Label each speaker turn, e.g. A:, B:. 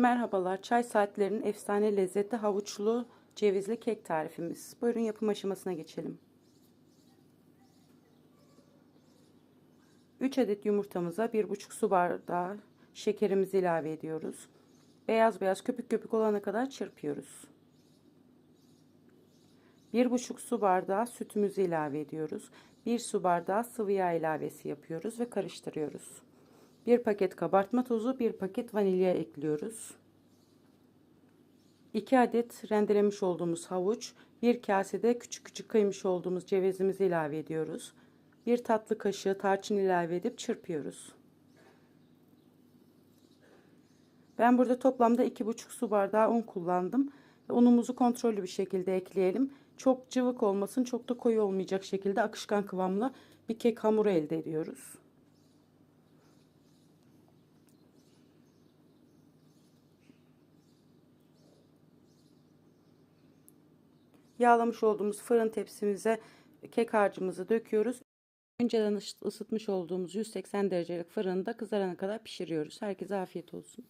A: Merhabalar, çay saatlerinin efsane lezzetli havuçlu cevizli kek tarifimiz. Buyurun yapım aşamasına geçelim. 3 adet yumurtamıza 1,5 su bardağı şekerimizi ilave ediyoruz. Beyaz beyaz köpük köpük olana kadar çırpıyoruz. 1,5 su bardağı sütümüzü ilave ediyoruz. 1 su bardağı sıvı yağ ilavesi yapıyoruz ve karıştırıyoruz. 1 paket kabartma tozu, 1 paket vanilya ekliyoruz. 2 adet rendelemiş olduğumuz havuç, 1 kasede küçük küçük kıymış olduğumuz cevizimizi ilave ediyoruz. 1 tatlı kaşığı tarçın ilave edip çırpıyoruz. Ben burada toplamda 2,5 su bardağı un kullandım. Unumuzu kontrollü bir şekilde ekleyelim. Çok cıvık olmasın, çok da koyu olmayacak şekilde akışkan kıvamlı bir kek hamuru elde ediyoruz. Yağlamış olduğumuz fırın tepsimize kek harcımızı döküyoruz. Önceden ısıtmış olduğumuz 180 derecelik fırında kızarana kadar pişiriyoruz. Herkese afiyet olsun.